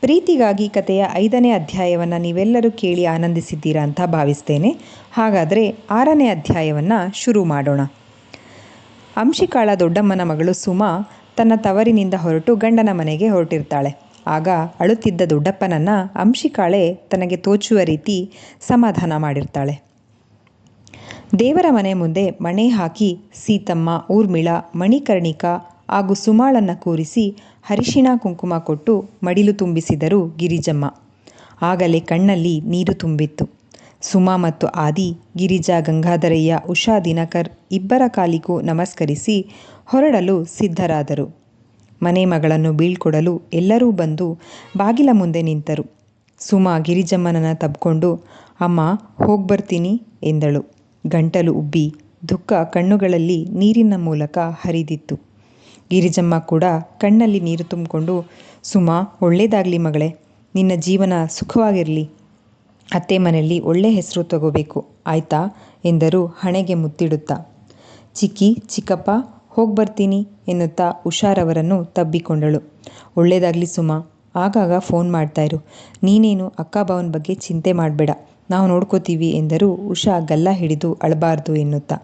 ಪ್ರೀತಿಗಾಗಿ ಕಥೆಯ ಐದನೇ ಅಧ್ಯಾಯವನ್ನು ನೀವೆಲ್ಲರೂ ಕೇಳಿ ಆನಂದಿಸಿದ್ದೀರಾ ಅಂತ ಭಾವಿಸ್ತೇನೆ. ಹಾಗಾದರೆ ಆರನೇ ಅಧ್ಯಾಯವನ್ನು ಶುರು ಮಾಡೋಣ. ಅಂಶಿಕಾಳ ದೊಡ್ಡಮ್ಮನ ಮಗಳು ಸುಮಾ ತನ್ನ ತವರಿನಿಂದ ಹೊರಟು ಗಂಡನ ಮನೆಗೆ ಹೊರಟಿರ್ತಾಳೆ. ಆಗ ಅಳುತ್ತಿದ್ದ ದೊಡ್ಡಪ್ಪನನ್ನು ಅಂಶಿಕಾಳೆ ತನಗೆ ತೋಚುವ ರೀತಿ ಸಮಾಧಾನ ಮಾಡಿರ್ತಾಳೆ. ದೇವರ ಮನೆ ಮುಂದೆ ಮಣೆ ಹಾಕಿ ಸೀತಮ್ಮ, ಊರ್ಮಿಳ, ಮಣಿಕರ್ಣಿಕಾ ಹಾಗೂ ಸುಮಾಳನ್ನು ಕೂರಿಸಿ ಹರಿಶಿಣ ಕುಂಕುಮ ಕೊಟ್ಟು ಮಡಿಲು ತುಂಬಿಸಿದರು ಗಿರಿಜಮ್ಮ. ಆಗಲೇ ಕಣ್ಣಲ್ಲಿ ನೀರು ತುಂಬಿತ್ತು. ಸುಮಾ ಮತ್ತು ಆದಿ, ಗಿರಿಜಾ, ಗಂಗಾಧರಯ್ಯ, ಉಷಾ, ದಿನಕರ್ ಇಬ್ಬರ ಕಾಲಿಗೂ ನಮಸ್ಕರಿಸಿ ಹೊರಡಲು ಸಿದ್ಧರಾದರು. ಮನೆ ಮಗಳನ್ನು ಬೀಳ್ಕೊಡಲು ಎಲ್ಲರೂ ಬಂದು ಬಾಗಿಲ ಮುಂದೆ ನಿಂತರು. ಸುಮಾ ಗಿರಿಜಮ್ಮನನ್ನು ತಬ್ಕೊಂಡು, ಅಮ್ಮ ಹೋಗ್ಬರ್ತೀನಿ ಎಂದಳು. ಗಂಟಲು ಉಬ್ಬಿ, ದುಃಖ ಕಣ್ಣುಗಳಲ್ಲಿ ನೀರಿನ ಮೂಲಕ ಹರಿದಿತ್ತು. ಗಿರಿಜಮ್ಮ ಕೂಡ ಕಣ್ಣಲ್ಲಿ ನೀರು ತುಂಬಿಕೊಂಡು, ಸುಮಾ, ಒಳ್ಳೇದಾಗಲಿ ಮಗಳೇ, ನಿನ್ನ ಜೀವನ ಸುಖವಾಗಿರಲಿ. ಅತ್ತೆ ಮನೆಯಲ್ಲಿ ಒಳ್ಳೆ ಹೆಸರು ತಗೋಬೇಕು, ಆಯ್ತಾ? ಎಂದರು ಹಣೆಗೆ ಮುತ್ತಿಡುತ್ತಾ. ಚಿಕ್ಕಿ, ಚಿಕ್ಕಪ್ಪ ಹೋಗ್ಬರ್ತೀನಿ ಎನ್ನುತ್ತಾ ಹುಷಾರವರನ್ನು ತಬ್ಬಿಕೊಂಡಳು. ಒಳ್ಳೇದಾಗಲಿ ಸುಮಾ, ಆಗಾಗ ಫೋನ್ ಮಾಡ್ತಾಯಿರು ನೀನೇನು ಅಕ್ಕ ಬಗ್ಗೆ ಚಿಂತೆ ಮಾಡಬೇಡ. ನಾವು ನೋಡ್ಕೋತೀವಿ ಎಂದರು ಉಷಾ ಗಲ್ಲ ಹಿಡಿದು ಅಳಬಾರ್ದು ಎನ್ನುತ್ತಾ.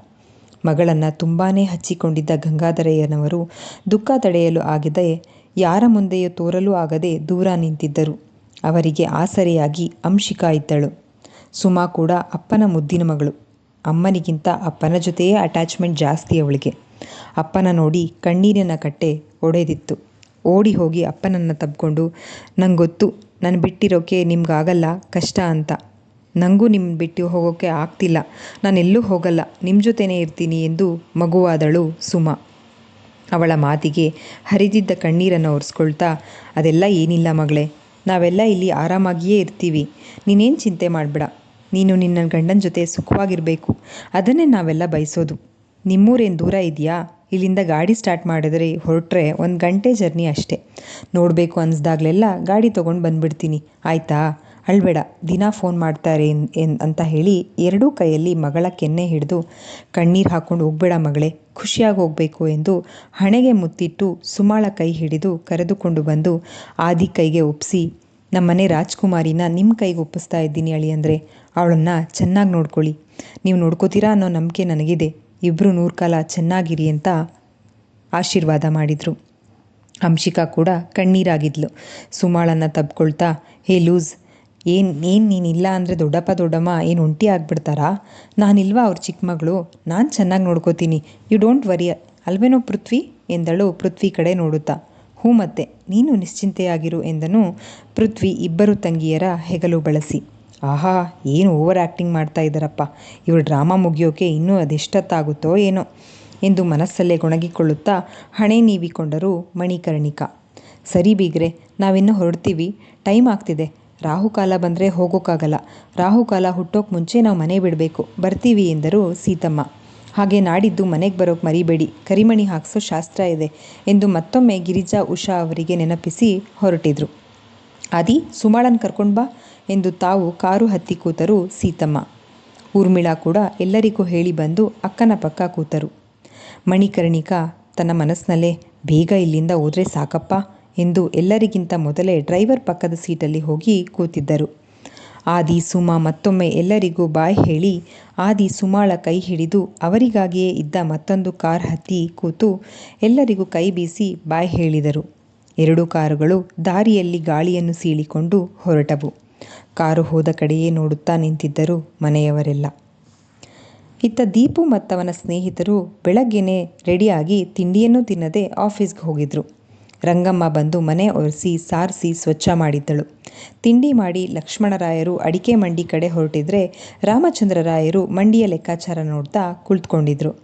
ಮಗಳನ್ನು ತುಂಬಾ ಹಚ್ಚಿಕೊಂಡಿದ್ದ ಗಂಗಾಧರಯ್ಯನವರು ದುಃಖ ತಡೆಯಲು ಆಗದೆ ಯಾರ ಮುಂದೆಯೂ ತೋರಲು ಆಗದೆ ದೂರ ನಿಂತಿದ್ದರು. ಅವರಿಗೆ ಆಸರೆಯಾಗಿ ಅಂಶಿಕಾ ಇದ್ದಳು. ಸುಮಾ ಕೂಡ ಅಪ್ಪನ ಮುದ್ದಿನ ಮಗಳು. ಅಮ್ಮನಿಗಿಂತ ಅಪ್ಪನ ಜೊತೆಯೇ ಅಟ್ಯಾಚ್ಮೆಂಟ್ ಜಾಸ್ತಿ ಅವಳಿಗೆ. ಅಪ್ಪನ ನೋಡಿ ಕಣ್ಣೀರಿನ ಕಟ್ಟೆ ಒಡೆದಿತ್ತು. ಓಡಿ ಹೋಗಿ ಅಪ್ಪನನ್ನು ತಬ್ಕೊಂಡು ನಂಗೊತ್ತು ಗೊತ್ತು ನಾನು ಬಿಟ್ಟಿರೋಕೆ ನಿಮ್ಗಾಗಲ್ಲ, ಕಷ್ಟ ಅಂತ. ನನಗೂ ನಿಮ್ಮ ಬಿಟ್ಟು ಹೋಗೋಕ್ಕೆ ಆಗ್ತಿಲ್ಲ. ನಾನೆಲ್ಲೂ ಹೋಗಲ್ಲ. ನಿಮ್ಮ ಜೊತೆನೇ ಇರ್ತೀನಿ ಎಂದು ಮಗುವಾದಳು ಸುಮಾ. ಅವಳ ಮಾತಿಗೆ ಹರಿದಿದ್ದ ಕಣ್ಣೀರನ್ನು ಒರೆಸ್ಕೊಳ್ತಾ, ಅದೆಲ್ಲ ಏನಿಲ್ಲ ಮಗಳೇ. ನಾವೆಲ್ಲ ಇಲ್ಲಿ ಆರಾಮಾಗಿಯೇ ಇರ್ತೀವಿ. ನೀನೇನು ಚಿಂತೆ ಮಾಡಬೇಡ. ನೀನು ನಿನ್ನ ಗಂಡನ ಜೊತೆ ಸುಖವಾಗಿರಬೇಕು. ಅದನ್ನೇ ನಾವೆಲ್ಲ ಬಯಸೋದು. ನಿಮ್ಮೂರೇನು ದೂರ ಇದೆಯಾ? ಇಲ್ಲಿಂದ ಗಾಡಿ ಸ್ಟಾರ್ಟ್ ಮಾಡಿದ್ರೆ ಹೊರಟ್ರೆ ಒಂದು ಗಂಟೆ ಜರ್ನಿ ಅಷ್ಟೇ. ನೋಡಬೇಕು ಅನಿಸ್ದಾಗಲೆಲ್ಲ ಗಾಡಿ ತೊಗೊಂಡು ಬಂದುಬಿಡ್ತೀನಿ. ಆಯಿತಾ? ಅಳಬೇಡ, ದಿನ ಫೋನ್ ಮಾಡ್ತಾರೆ ಅಂತ ಹೇಳಿ ಎರಡೂ ಕೈಯಲ್ಲಿ ಮಗಳ ಕೆನ್ನೆ ಹಿಡಿದು ಕಣ್ಣೀರು ಹಾಕ್ಕೊಂಡು ಹೋಗ್ಬೇಡ ಮಗಳೇ, ಖುಷಿಯಾಗಿ ಹೋಗಬೇಕು ಎಂದು ಹಣೆಗೆ ಮುತ್ತಿಟ್ಟು ಸುಮಾಳ ಕೈ ಹಿಡಿದು ಕರೆದುಕೊಂಡು ಬಂದು ಆದಿ ಕೈಗೆ ಒಪ್ಪಿಸಿ ನಮ್ಮನೆ ರಾಜ್ಕುಮಾರಿನ ನಿಮ್ಮ ಕೈಗೆ ಒಪ್ಪಿಸ್ತಾ ಇದ್ದೀನಿ ಅಳಿ ಅಂದರೆ, ಅವಳನ್ನು ಚೆನ್ನಾಗಿ ನೋಡ್ಕೊಳ್ಳಿ. ನೀವು ನೋಡ್ಕೋತೀರಾ ಅನ್ನೋ ನಂಬಿಕೆ ನನಗಿದೆ. ಇಬ್ಬರು ನೂರು ಕಾಲ ಚೆನ್ನಾಗಿರಿ ಅಂತ ಆಶೀರ್ವಾದ ಮಾಡಿದರು. ಅಂಶಿಕಾ ಕೂಡ ಕಣ್ಣೀರಾಗಿದ್ಲು. ಸುಮಾಳನ್ನು ತಬ್ಕೊಳ್ತಾ, ಹೇ ಲೂಸ್ ಏನು ಏನು ನೀನಿಲ್ಲ ಅಂದರೆ ದೊಡ್ಡಪ್ಪ, ದೊಡ್ಡಮ್ಮ ಏನು ಒಂಟಿ ಆಗ್ಬಿಡ್ತಾರಾ? ನಾನಿಲ್ವಾ ಅವ್ರ ಚಿಕ್ಕ ಮಗಳು? ನಾನು ಚೆನ್ನಾಗಿ ನೋಡ್ಕೋತೀನಿ. ಯು ಡೋಂಟ್ ವರಿ ಅಲ್ವೇನೋ ಪೃಥ್ವಿ? ಎಂದಳು ಪೃಥ್ವಿ ಕಡೆ ನೋಡುತ್ತಾ. ಹೂ ಮತ್ತೆ, ನೀನು ನಿಶ್ಚಿಂತೆಯಾಗಿರು ಎಂದನು ಪೃಥ್ವಿ ಇಬ್ಬರು ತಂಗಿಯರ ಹೆಗಲು ಬಳಸಿ. ಆಹಾ, ಏನು ಓವರ್ ಆ್ಯಕ್ಟಿಂಗ್ ಮಾಡ್ತಾ ಇದ್ದಾರಪ್ಪ. ಇವರು ಡ್ರಾಮಾ ಮುಗಿಯೋಕೆ ಇನ್ನೂ ಅದೆಷ್ಟೊತ್ತಾಗುತ್ತೋ ಏನೋ ಎಂದು ಮನಸ್ಸಲ್ಲೇ ಗೊಣಗಿಕೊಳ್ಳುತ್ತಾ ಹಣೆ ನೀವಿಕೊಂಡರು ಮಣಿಕರ್ಣಿಕಾ. ಸರಿ ಬೀಗ್ರೆ, ನಾವಿನ್ನೂ ಹೊರಡ್ತೀವಿ. ಟೈಮ್ ಆಗ್ತಿದೆ. ರಾಹುಕಾಲ ಬಂದರೆ ಹೋಗೋಕ್ಕಾಗಲ್ಲ ರಾಹುಕಾಲ ಹುಟ್ಟೋಕೆ ಮುಂಚೆ ನಾವು ಮನೆ ಬಿಡಬೇಕು. ಬರ್ತೀವಿ ಎಂದರು ಸೀತಮ್ಮ. ಹಾಗೆ ನಾಡಿದ್ದು ಮನೆಗೆ ಬರೋಕೆ ಮರಿಬೇಡಿ. ಕರಿಮಣಿ ಹಾಕ್ಸೋ ಶಾಸ್ತ್ರ ಇದೆ ಎಂದು ಮತ್ತೊಮ್ಮೆ ಗಿರಿಜಾ ಉಷಾ ಅವರಿಗೆ ನೆನಪಿಸಿ ಹೊರಟಿದ್ರು. ಆದಿ, ಸುಮಾಳನ್ ಕರ್ಕೊಂಡು ಬಾ ಎಂದು ತಾವು ಕಾರು ಹತ್ತಿ ಕೂತರು ಸೀತಮ್ಮ. ಊರ್ಮಿಳಾ ಕೂಡ ಎಲ್ಲರಿಗೂ ಹೇಳಿ ಬಂದು ಅಕ್ಕನ ಪಕ್ಕ ಕೂತರು. ಮಣಿಕರ್ಣಿಕಾ ತನ್ನ ಮನಸ್ಸಿನಲ್ಲೇ ಬೇಗ ಇಲ್ಲಿಂದ ಹೋದರೆ ಸಾಕಪ್ಪ. ಎಂದು ಎಲ್ಲರಿಗಿಂತ ಮೊದಲೇ ಡ್ರೈವರ್ ಪಕ್ಕದ ಸೀಟಲ್ಲಿ ಹೋಗಿ ಕೂತಿದ್ದರು. ಆದಿ, ಸುಮಾ ಮತ್ತೊಮ್ಮೆ ಎಲ್ಲರಿಗೂ ಬಾಯ್ ಹೇಳಿ, ಆದಿ, ಸುಮಾಳ ಕೈ ಹಿಡಿದು ಅವರಿಗಾಗಿಯೇ ಇದ್ದ ಮತ್ತೊಂದು ಕಾರ್ ಹತ್ತಿ ಕೂತು ಎಲ್ಲರಿಗೂ ಕೈ ಬೀಸಿ ಬಾಯ್ ಹೇಳಿದರು. ಎರಡು ಕಾರುಗಳು ದಾರಿಯಲ್ಲಿ ಗಾಳಿಯನ್ನು ಸೀಳಿಕೊಂಡು ಹೊರಟವು. ಕಾರು ಹೋದ ಕಡೆಯೇ ನೋಡುತ್ತಾ ನಿಂತಿದ್ದರು ಮನೆಯವರೆಲ್ಲ. ಇತ್ತ ದೀಪು ಮತ್ತವನ ಸ್ನೇಹಿತರು ಬೆಳಗ್ಗೆನೇ ರೆಡಿಯಾಗಿ ತಿಂಡಿಯನ್ನೂ ತಿನ್ನದೆ ಆಫೀಸ್ಗೆ ಹೋಗಿದ್ರು. ರಂಗಮ್ಮ ಬಂದು ಮನೆ ಒರೆಸಿ ಸಾರಿಸಿ ಸ್ವಚ್ಛ ಮಾಡಿದ್ದಳು. ತಿಂಡಿ ಮಾಡಿ ಲಕ್ಷ್ಮಣರಾಯರು ಅಡಿಕೆ ಮಂಡಿ ಕಡೆ ಹೊರಟಿದ್ರೆ ರಾಮಚಂದ್ರರಾಯರು ಮಂಡಿಯ ಲೆಕ್ಕಾಚಾರ ನೋಡ್ತಾ ಕುಳಿತುಕೊಂಡಿದ್ರು.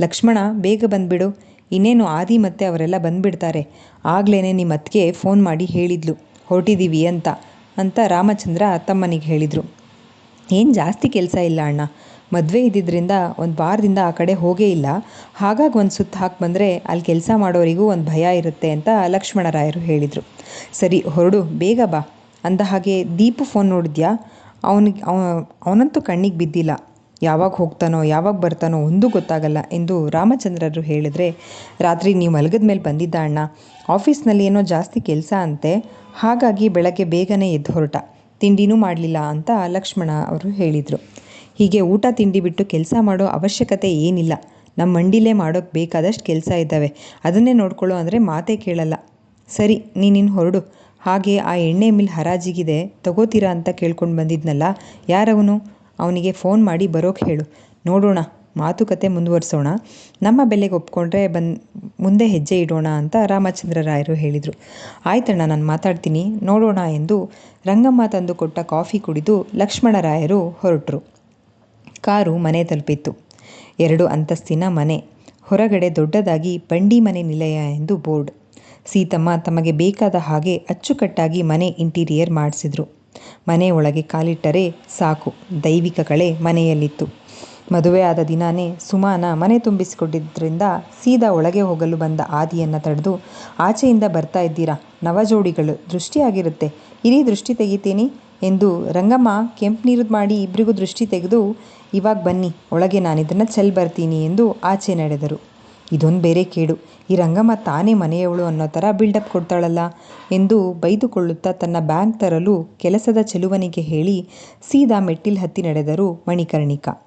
ಲಕ್ಷ್ಮಣ, ಬೇಗ ಬಂದ್ಬಿಡು. ಇನ್ನೇನು ಆದಿ ಮತ್ತೆ ಅವರೆಲ್ಲ ಬಂದ್ಬಿಡ್ತಾರೆ. ಆಗ್ಲೇನೆ ನಿಮ್ಮ ಅತ್ತಿಗೆ ಫೋನ್ ಮಾಡಿ ಹೇಳಿದ್ಲು. ಹೊರಟಿದ್ದೀವಿ ಅಂತ ಅಂತ ರಾಮಚಂದ್ರ ತಮ್ಮನಿಗೆ ಹೇಳಿದರು. ಏನು ಜಾಸ್ತಿ ಕೆಲಸ ಇಲ್ಲ ಅಣ್ಣ. ಮದುವೆ ಇದ್ದಿದ್ದರಿಂದ ಒಂದು ವಾರದಿಂದ ಆ ಕಡೆ ಹೋಗೇ ಇಲ್ಲ. ಹಾಗಾಗಿ ಒಂದು ಸುತ್ತ ಹಾಕಿ ಬಂದರೆ ಅಲ್ಲಿ ಕೆಲಸ ಮಾಡೋರಿಗೂ ಒಂದು ಭಯ ಇರುತ್ತೆ ಅಂತ ಲಕ್ಷ್ಮಣರಾಯರು ಹೇಳಿದರು. ಸರಿ, ಹೊರಡು, ಬೇಗ ಬಾ. ಅಂದ ಹಾಗೆ ದೀಪು ಫೋನ್ ನೋಡಿದ್ಯಾ? ಅವನಿಗೆ ಅವ, ಅವನಂತೂ ಕಣ್ಣಿಗೆ ಬಿದ್ದಿಲ್ಲ. ಯಾವಾಗ ಹೋಗ್ತಾನೋ, ಯಾವಾಗ ಬರ್ತಾನೋ ಒಂದೂ ಗೊತ್ತಾಗಲ್ಲ ಎಂದು ರಾಮಚಂದ್ರರು ಹೇಳಿದರೆ, ರಾತ್ರಿ ನೀವು ಮಲಗಿದ ಮೇಲೆ ಬಂದಿದ್ದ ಅಣ್ಣ, ಆಫೀಸ್ನಲ್ಲಿ ಏನೋ ಜಾಸ್ತಿ ಕೆಲಸ ಅಂತೆ, ಹಾಗಾಗಿ ಬೆಳಗ್ಗೆ ಬೇಗನೆ ಎದ್ದು ಹೊರಟ. ತಿಂಡಿನೂ ಮಾಡಲಿಲ್ಲ ಅಂತ ಲಕ್ಷ್ಮಣ ಅವರು ಹೇಳಿದರು. ಹೀಗೆ ಊಟ ತಿಂಡಿ ಬಿಟ್ಟು ಕೆಲಸ ಮಾಡೋ ಅವಶ್ಯಕತೆ ಏನಿಲ್ಲ. ನಮ್ಮ ಮಂಡಿಲೇ ಮಾಡೋಕ್ಕೆ ಬೇಕಾದಷ್ಟು ಕೆಲಸ ಇದ್ದಾವೆ. ಅದನ್ನೇ ನೋಡ್ಕೊಳ್ಳೋ ಅಂದರೆ ಮಾತೇ ಕೇಳಲ್ಲ. ಸರಿ ನೀನಿನ್ನು ಹೊರಡು. ಹಾಗೆ ಆ ಎಣ್ಣೆ ಮಿಲ್ ಹರಾಜಿಗಿದೆ, ತಗೋತೀರಾ ಅಂತ ಕೇಳ್ಕೊಂಡು ಬಂದಿದ್ನಲ್ಲ, ಯಾರವನು? ಅವನಿಗೆ ಫೋನ್ ಮಾಡಿ ಬರೋಕೆ ಹೇಳು. ನೋಡೋಣ, ಮಾತುಕತೆ ಮುಂದುವರಿಸೋಣ. ನಮ್ಮ ಬೆಲೆಗೆ ಒಪ್ಕೊಂಡ್ರೆ ಬಂದು, ಮುಂದೆ ಹೆಜ್ಜೆ ಇಡೋಣ ಅಂತ ರಾಮಚಂದ್ರ ರಾಯರು ಹೇಳಿದರು. ಆಯ್ತಣ್ಣ, ನಾನು ಮಾತಾಡ್ತೀನಿ. ನೋಡೋಣ ಎಂದು ರಂಗಮ್ಮ ತಂದು ಕೊಟ್ಟ ಕಾಫಿ ಕುಡಿದು ಲಕ್ಷ್ಮಣರಾಯರು ಹೊರಟರು. ಕಾರು ಮನೆ ತಲುಪಿತ್ತು. ಎರಡು ಅಂತಸ್ತಿನ ಮನೆ, ಹೊರಗಡೆ ದೊಡ್ಡದಾಗಿ ಬಂಡಿ ಮನೆ ನಿಲಯ ಎಂದು ಬೋರ್ಡ್. ಸೀತಮ್ಮ ತಮಗೆ ಬೇಕಾದ ಹಾಗೆ ಅಚ್ಚುಕಟ್ಟಾಗಿ ಮನೆ ಇಂಟೀರಿಯರ್ ಮಾಡಿಸಿದ್ರು. ಮನೆ ಒಳಗೆ ಕಾಲಿಟ್ಟರೆ ಸಾಕು, ದೈವಿಕ ಕಳೆ ಮನೆಯಲ್ಲಿತ್ತು. ಮದುವೆ ಆದ ದಿನಾನೇ ಸುಮಾನ ಮನೆ ತುಂಬಿಸಿಕೊಂಡಿದ್ದರಿಂದ ಸೀದಾ ಒಳಗೆ ಹೋಗಲು ಬಂದ ಆದಿಯನ್ನು ತಡೆದು, ಆಚೆಯಿಂದ ಬರ್ತಾ ಇದ್ದೀರಾ? ನವಜೋಡಿಗಳು ದೃಷ್ಟಿಯಾಗಿರುತ್ತೆ. ಇಡೀ ದೃಷ್ಟಿ ತೆಗಿತೀನಿ. ಎಂದು ರಂಗಮ್ಮ ಕೆಂಪು ನೀರು ಮಾಡಿ ಇಬ್ಬರಿಗೂ ದೃಷ್ಟಿ ತೆಗೆದು, ಇವಾಗ ಬನ್ನಿ, ಒಳಗೆ ನಾನಿದನ್ನು ಚೆಲ್ ಬರ್ತೀನಿ ಎಂದು ಆಚೆ ನಡೆದರು. ಇದೊಂದು ಬೇರೆ ಕೇಡು. ಈ ರಂಗಮ್ಮ ತಾನೇ ಮನೆಯವಳು ಅನ್ನೋ ಥರ ಬಿಲ್ಡಪ್ ಕೊಡ್ತಾಳಲ್ಲ ಎಂದು ಬೈದುಕೊಳ್ಳುತ್ತಾ ತನ್ನ ಬ್ಯಾಂಕ್ ತರಲು ಕೆಲಸದ ಚೆಲುವನಿಗೆ ಹೇಳಿ, ಸೀದಾ ಮೆಟ್ಟಿಲು ಹತ್ತಿ ನಡೆದರು ಮಣಿಕರ್ಣಿಕಾ.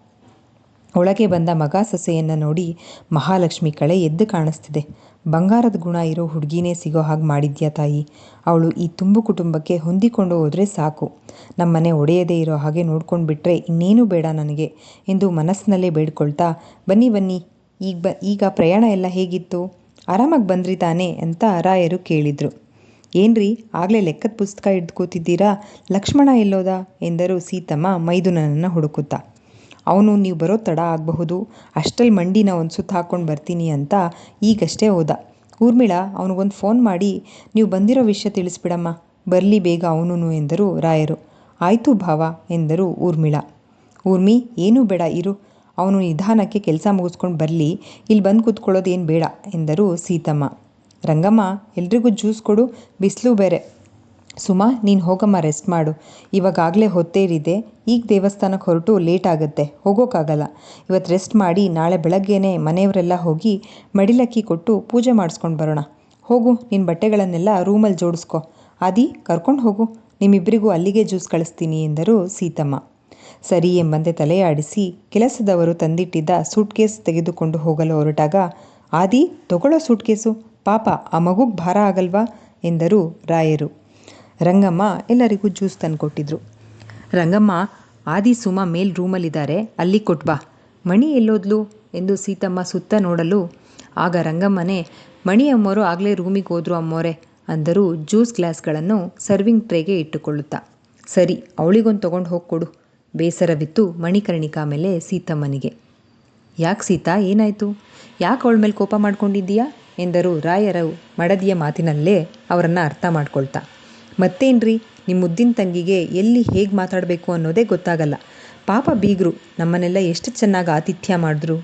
ಒಳಗೆ ಬಂದ ಮಗ ಸೊಸೆಯನ್ನು ನೋಡಿ ಮಹಾಲಕ್ಷ್ಮಿ ಕಳೆ ಎದ್ದು ಕಾಣಿಸ್ತಿದೆ. ಬಂಗಾರದ ಗುಣ ಇರೋ ಹುಡುಗಿನೇ ಸಿಗೋ ಹಾಗೆ ಮಾಡಿದ್ಯಾ ತಾಯಿ? ಅವಳು ಈ ತುಂಬು ಕುಟುಂಬಕ್ಕೆ ಹೊಂದಿಕೊಂಡು ಹೋದರೆ ಸಾಕು. ನಮ್ಮನೆ ಒಡೆಯದೇ ಇರೋ ಹಾಗೆ ನೋಡ್ಕೊಂಡು ಬಿಟ್ಟರೆ ಇನ್ನೇನು ಬೇಡ ನನಗೆ ಎಂದು ಮನಸ್ಸಿನಲ್ಲೇ ಬೇಡ್ಕೊಳ್ತಾ, ಬನ್ನಿ ಬನ್ನಿ, ಈಗ ಬ, ಈಗ ಪ್ರಯಾಣ ಎಲ್ಲ ಹೇಗಿತ್ತು? ಆರಾಮಾಗಿ ಬಂದ್ರಿ ತಾನೇ ಅಂತ ರಾಯರು ಕೇಳಿದರು. ಏನ್ರಿ, ಆಗಲೇ ಲೆಕ್ಕದ ಪುಸ್ತಕ ಹಿಡ್ದು ಕೂತಿದ್ದೀರಾ? ಲಕ್ಷ್ಮಣ ಎಲ್ಲೋದ? ಎಂದರು ಸೀತಮ್ಮ ಮೈದುನನನ್ನು ಹುಡುಕುತ್ತಾ. ಅವನು ನೀವು ಬರೋ ತಡ ಆಗಬಹುದು. ಅಷ್ಟರಲ್ಲಿ ಮಂಡಿನ ಒಂದು ಸುತ್ತ ಹಾಕ್ಕೊಂಡು ಬರ್ತೀನಿ ಅಂತ ಈಗಷ್ಟೇ ಹೋದ. ಊರ್ಮಿಳ, ಅವನಿಗೊಂದು ಫೋನ್ ಮಾಡಿ, ನೀವು ಬಂದಿರೋ ವಿಷಯ ತಿಳಿಸ್ಬಿಡಮ್ಮ. ಬರಲಿ ಬೇಗ ಅವನು ಎಂದರು ರಾಯರು. ಆಯಿತು ಭಾವ ಎಂದರು ಊರ್ಮಿಳ. ಊರ್ಮಿ, ಏನೂ ಬೇಡ, ಇರು. ಅವನು ನಿಧಾನಕ್ಕೆ ಕೆಲಸ ಮುಗಿಸ್ಕೊಂಡು ಬರಲಿ. ಇಲ್ಲಿ ಬಂದು ಕೂತ್ಕೊಳ್ಳೋದೇನು ಬೇಡ ಎಂದರು ಸೀತಮ್ಮ. ರಂಗಮ್ಮ, ಎಲ್ರಿಗೂ ಜ್ಯೂಸ್ ಕೊಡು. ಬಿಸಿಲು ಬೇರೆ. ಸುಮಾ, ನೀನು ಹೋಗಮ್ಮ ರೆಸ್ಟ್ ಮಾಡು. ಇವಾಗಾಗಲೇ ಹೊತ್ತೇರಿದೆ. ಈಗ ದೇವಸ್ಥಾನಕ್ಕೆ ಹೊರಟು ಲೇಟ್ ಆಗುತ್ತೆ. ಹೋಗೋಕ್ಕಾಗಲ್ಲ ಇವತ್ತು ರೆಸ್ಟ್ ಮಾಡಿ ನಾಳೆ ಬೆಳಗ್ಗೆನೇ ಮನೆಯವರೆಲ್ಲ ಹೋಗಿ ಮಡಿಲಕ್ಕಿ ಕೊಟ್ಟು ಪೂಜೆ ಮಾಡಿಸ್ಕೊಂಡು ಬರೋಣ. ಹೋಗು ನಿನ್ನ ಬಟ್ಟೆಗಳನ್ನೆಲ್ಲ ರೂಮಲ್ಲಿ ಜೋಡಿಸ್ಕೊ. ಆದಿ, ಕರ್ಕೊಂಡು ಹೋಗು. ನಿಮ್ಮಿಬ್ಬರಿಗೂ ಅಲ್ಲಿಗೆ ಜ್ಯೂಸ್ ಕಳಿಸ್ತೀನಿ ಎಂದರು ಸೀತಮ್ಮ. ಸರಿ ಎಂಬಂತೆ ತಲೆಯಾಡಿಸಿ ಕೆಲಸದವರು ತಂದಿಟ್ಟಿದ್ದ ಸೂಟ್ಕೇಸ್ ತೆಗೆದುಕೊಂಡು ಹೋಗಲು ಹೊರಟಾಗ, ಆದಿ, ತಗೊಳ್ಳೋ ಸೂಟ್ಕೇಸು ಪಾಪ, ಆ ಮಗುಗೆ ಭಾರ ಆಗಲ್ವಾ? ಎಂದರು ರಾಯರು. ರಂಗಮ್ಮ ಎಲ್ಲರಿಗೂ ಜ್ಯೂಸ್ ತಂದುಕೊಟ್ಟಿದ್ರು. ರಂಗಮ್ಮ ಆದಿ ಸುಮ ಮೇಲ್ ರೂಮಲ್ಲಿದ್ದಾರೆ, ಅಲ್ಲಿ ಕೊಟ್ಬಾ ಮಣಿ ಎಲ್ಲೋದ್ಲು ಎಂದು ಸೀತಮ್ಮ ಸುತ್ತ ನೋಡಲು. ಆಗ ರಂಗಮ್ಮನೇ, ಮಣಿ ಅಮ್ಮೋರು ಆಗಲೇ ರೂಮಿಗೆ ಹೋದ್ರು ಅಮ್ಮೋರೆ ಅಂದರು ಜ್ಯೂಸ್ ಗ್ಲಾಸ್ಗಳನ್ನು ಸರ್ವಿಂಗ್ ಟ್ರೇಗೆ ಇಟ್ಟುಕೊಳ್ಳುತ್ತಾ. ಸರಿ, ಅವಳಿಗೊಂದು ತೊಗೊಂಡು ಹೋಗಿ ಕೊಡು. ಬೇಸರವಿತ್ತು ಮಣಿಕರ್ಣಿಕಾ ಮೇಲೆ ಸೀತಮ್ಮನಿಗೆ. ಯಾಕೆ ಸೀತಾ, ಏನಾಯಿತು? ಯಾಕೆ ಅವಳ ಮೇಲೆ ಕೋಪ ಮಾಡ್ಕೊಂಡಿದ್ದೀಯಾ? ಎಂದರು ರಾಯರ ಮಡದಿಯ ಮಾತಿನಲ್ಲೇ ಅವರನ್ನು ಅರ್ಥ ಮಾಡ್ಕೊಳ್ತಾ. ಮತ್ತೇನ್ರಿ? ನಿಮ್ಮ ಉದ್ದಿನ ತಂಗಿಗೆ ಎಲ್ಲಿ ಹೇಗೆ ಮಾತಾಡಬೇಕು ಅನ್ನೋದೇ ಗೊತ್ತಾಗಲ್ಲ. ಪಾಪ ಬೀಗರು ನಮ್ಮನ್ನೆಲ್ಲ ಎಷ್ಟು ಚೆನ್ನಾಗಿ ಆತಿಥ್ಯ ಮಾಡಿದ್ರು.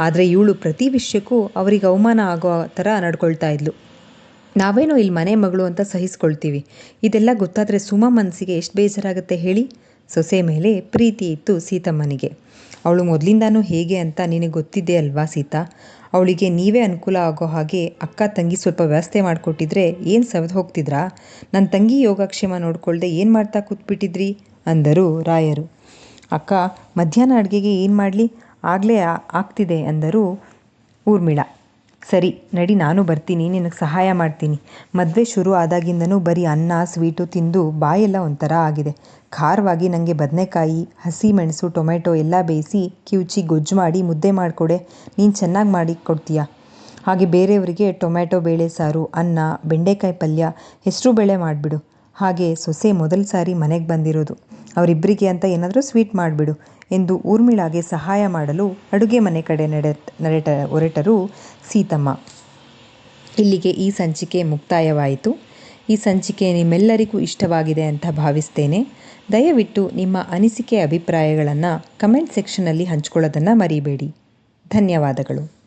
ಆದರೆ ಇವಳು ಪ್ರತಿ ವಿಷಯಕ್ಕೂ ಅವರಿಗೆ ಅವಮಾನ ಆಗೋ ಥರ ನಡ್ಕೊಳ್ತಾ ಇದ್ಲು. ನಾವೇನೋ ಇಲ್ಲಿ ಮನೆ ಮಗಳು ಅಂತ ಸಹಿಸ್ಕೊಳ್ತೀವಿ. ಇದೆಲ್ಲ ಗೊತ್ತಾದರೆ ಸುಮ ಮನಸ್ಸಿಗೆ ಎಷ್ಟು ಬೇಜಾರಾಗುತ್ತೆ ಹೇಳಿ? ಸೊಸೆ ಮೇಲೆ ಪ್ರೀತಿ ಇತ್ತು ಸೀತಮ್ಮನಿಗೆ. ಅವಳು ಮೊದಲಿಂದಾನೂ ಹೇಗೆ ಅಂತ ನಿನಗೆ ಗೊತ್ತಿದೆ ಅಲ್ವಾ ಸೀತಾ? ಅವಳಿಗೆ ನೀವೇ ಅನುಕೂಲ ಆಗೋ ಹಾಗೆ ಅಕ್ಕ ತಂಗಿ ಸ್ವಲ್ಪ ವ್ಯವಸ್ಥೆ ಮಾಡಿಕೊಟ್ಟಿದ್ರೆ ಏನು ಸವೆದು ಹೋಗ್ತಿದ್ರಾ? ನನ್ನ ತಂಗಿ ಯೋಗಕ್ಷೇಮ ನೋಡ್ಕೊಳ್ದೆ ಏನು ಮಾಡ್ತಾ ಕೂತ್ಬಿಟ್ಟಿದ್ರಿ? ಅಂದರು ರಾಯರು. ಅಕ್ಕ, ಮಧ್ಯಾಹ್ನ ಅಡುಗೆಗೆ ಏನು ಮಾಡಲಿ? ಆಗಲೇ ಆಗ್ತಿದೆ, ಅಂದರು ಊರ್ಮಿಳ. ಸರಿ, ನಡಿ, ನಾನು ಬರ್ತೀನಿ, ನಿನಗೆ ಸಹಾಯ ಮಾಡ್ತೀನಿ. ಮದುವೆ ಶುರು ಆದಾಗಿಂದನೂ ಬರೀ ಅನ್ನ, ಸ್ವೀಟು ತಿಂದು ಬಾಯೆಲ್ಲ ಒಂಥರ ಆಗಿದೆ. ಖಾರವಾಗಿ ನನಗೆ ಬದನೆಕಾಯಿ, ಹಸಿ ಮೆಣಸು, ಟೊಮೆಟೊ ಎಲ್ಲ ಬೇಯಿಸಿ ಕಿವುಚಿ ಗೊಜ್ಜು ಮಾಡಿ ಮುದ್ದೆ ಮಾಡಿಕೊಡೆ. ನೀನು ಚೆನ್ನಾಗಿ ಮಾಡಿ ಕೊಡ್ತೀಯ? ಹಾಗೆ ಬೇರೆಯವರಿಗೆ ಟೊಮೆಟೊ, ಬೇಳೆ ಸಾರು, ಅನ್ನ, ಬೆಂಡೆಕಾಯಿ ಪಲ್ಯ ಹೆಸರು ಬೇಳೆ ಮಾಡಿಬಿಡು. ಹಾಗೆ ಸೊಸೆ ಮೊದಲ ಸಾರಿ ಮನೆಗೆ ಬಂದಿರೋದು. ಅವರಿಬ್ಬರಿಗೆ ಅಂತ ಏನಾದರೂ ಸ್ವೀಟ್ ಮಾಡಿಬಿಡು. ಎಂದು ಊರ್ಮಿಳಾಗೆ ಸಹಾಯ ಮಾಡಲು ಅಡುಗೆ ಮನೆ ಕಡೆ ನಡೆ ನರೆಟ ಹೊರಟರು ಸೀತಮ್ಮ. ಇಲ್ಲಿಗೆ ಈ ಸಂಚಿಕೆ ಮುಕ್ತಾಯವಾಯಿತು. ಈ ಸಂಚಿಕೆ ನಿಮ್ಮೆಲ್ಲರಿಗೂ ಇಷ್ಟವಾಗಿದೆ ಅಂತ ಭಾವಿಸ್ತೇನೆ. ದಯವಿಟ್ಟು ನಿಮ್ಮ ಅನಿಸಿಕೆ ಅಭಿಪ್ರಾಯಗಳನ್ನು ಕಮೆಂಟ್ ಸೆಕ್ಷನಲ್ಲಿ ಹಂಚ್ಕೊಳ್ಳೋದನ್ನು ಮರಿಬೇಡಿ. ಧನ್ಯವಾದಗಳು.